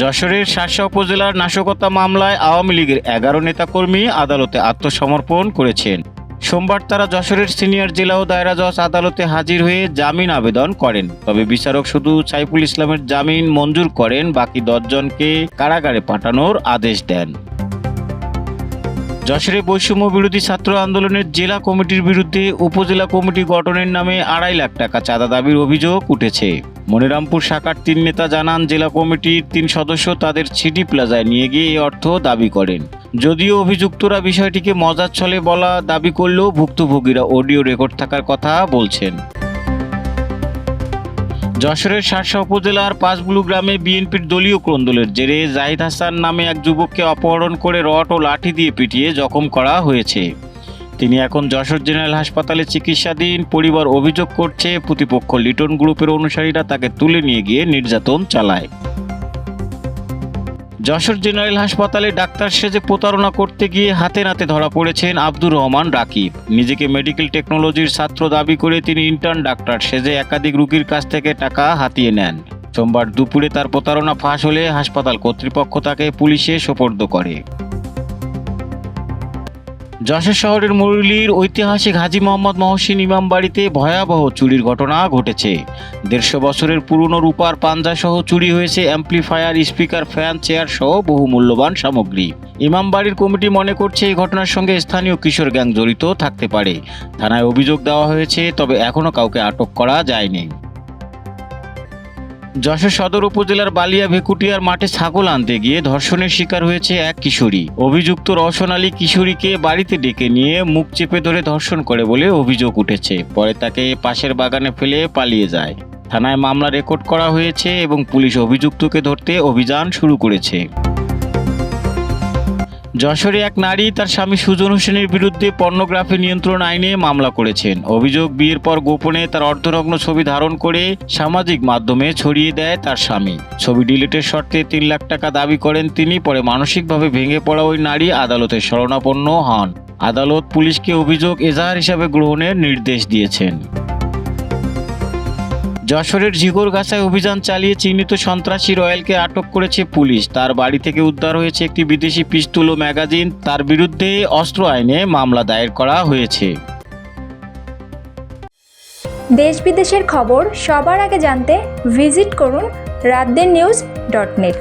যশোরের শাসা উপজেলার নাশকতা মামলায় আওয়ামী লীগের এগারো নেতাকর্মী আদালতে আত্মসমর্পণ করেছেন। সোমবার তারা যশোরের সিনিয়র জেলা ও দায়রা জজ আদালতে হাজির হয়ে জামিন আবেদন করেন। তবে বিচারক শুধু সাইফুল ইসলামের জামিন মঞ্জুর করেন, বাকি দশজনকে কারাগারে পাঠানোর আদেশ দেন। যশোরে বৈষম্য বিরোধী ছাত্র আন্দোলনের জেলা কমিটির বিরুদ্ধে উপজেলা কমিটি গঠনের নামে আড়াই লাখ টাকা চাঁদা দাবির অভিযোগ উঠেছে। মনিরামপুর শাখার তিন নেতা জানান, জেলা কমিটির তিন সদস্য তাদের সিটি প্লাজায় নিয়ে গিয়ে এই অর্থ দাবি করেন। যদিও অভিযুক্তরা বিষয়টিকে মজার ছলে বলা, দাবি করলেও ভুক্তভোগীরা অডিও রেকর্ড থাকার কথা বলছেন। যশোরের শার্শা উপজেলার পাঁচবুলু গ্রামে বিএনপির দলীয় ক্রন্দলের জেরে জাহিদ হাসান নামে এক যুবককে অপহরণ করে রট ও লাঠি দিয়ে পিটিয়ে জখম করা হয়েছে। তিনি এখন যশোর জেনারেল হাসপাতালে চিকিৎসাধীন, পরিবার অভিযোগ করছে, প্রতিপক্ষ লিটন গ্রুপের অনুসারীরা তাকে তুলে নিয়ে গিয়ে নির্যাতন চালায়। যশোর জেনারেল হাসপাতালে ডাক্তার সেজে প্রতারণা করতে গিয়ে হাতে নাতে ধরা পড়েছেন আব্দুর রহমান রাকিব। নিজেকে মেডিকেল টেকনোলজির ছাত্র দাবি করে তিনি ইন্টার্ন ডাক্তার সেজে একাধিক রুগীর কাছ থেকে টাকা হাতিয়ে নেন। সোমবার দুপুরে তার প্রতারণা ফাঁস হলে হাসপাতাল কর্তৃপক্ষ তাকে পুলিশে সোপর্দ করে। যশোর শহরের মুরলির ঐতিহাসিক হাজি মোহাম্মদ মহসিন ইমাম বাড়িতে ভয়াবহ চুরির ঘটনা ঘটেছে। দেড়শো বছরের পুরনো রূপার পাঞ্জা সহ চুরি হয়েছে অ্যাম্প্লিফায়ার, স্পিকার, ফ্যান, চেয়ার সহ বহু মূল্যবান সামগ্রী। ইমাম বাড়ির কমিটি মনে করছে এই ঘটনার সঙ্গে স্থানীয় কিশোর গ্যাং জড়িত থাকতে পারে। থানায় অভিযোগ দেওয়া হয়েছে, তবে এখনও কাউকে আটক করা যায়নি। যশোর সদর উপজেলার বালিয়া ভেকুটিয়ার মাঠে ছাগল আনতে গিয়ে ধর্ষণের শিকার হয়েছে এক কিশোরী। অভিযুক্ত রওশন আলী কিশোরীকে বাড়িতে ডেকে নিয়ে মুখ চেপে ধরে ধর্ষণ করে বলে অভিযোগ উঠেছে। পরে তাকে পাশের বাগানে ফেলে পালিয়ে যায়। থানায় মামলা রেকর্ড করা হয়েছে এবং পুলিশ অভিযুক্তকে ধরতে অভিযান শুরু করেছে। যশোরে এক নারী তার স্বামী সুজন হোসেনের বিরুদ্ধে পর্নোগ্রাফি নিয়ন্ত্রণ আইনে মামলা করেছেন। অভিযোগ বিয়ের পর গোপনে তার অর্ধনগ্ন ছবি ধারণ করে সামাজিক মাধ্যমে ছড়িয়ে দেয় তার স্বামী। ছবি ডিলিটের শর্তে তিন লাখ টাকা দাবি করেন তিনি, পরে মানসিকভাবে ভেঙে পড়া ওই নারী আদালতে শরণাপন্ন হন। আদালত পুলিশকে অভিযোগ এজাহার হিসাবে গ্রহণের নির্দেশ দিয়েছেন। যশোরের ঝিগরগাছায় অভিযান চালিয়ে চিহ্নিত সন্ত্রাসী রয়্যালকে আটক করেছে পুলিশ। তার বাড়ি থেকে উদ্ধার হয়েছে একটি বিদেশি পিস্তুল ও ম্যাগাজিন। তার বিরুদ্ধে অস্ত্র আইনে মামলা দায়ের করা হয়েছে। দেশ বিদেশের খবর সবার আগে জানতে ভিজিট করুন রাতদের নিউজ ডট নেট।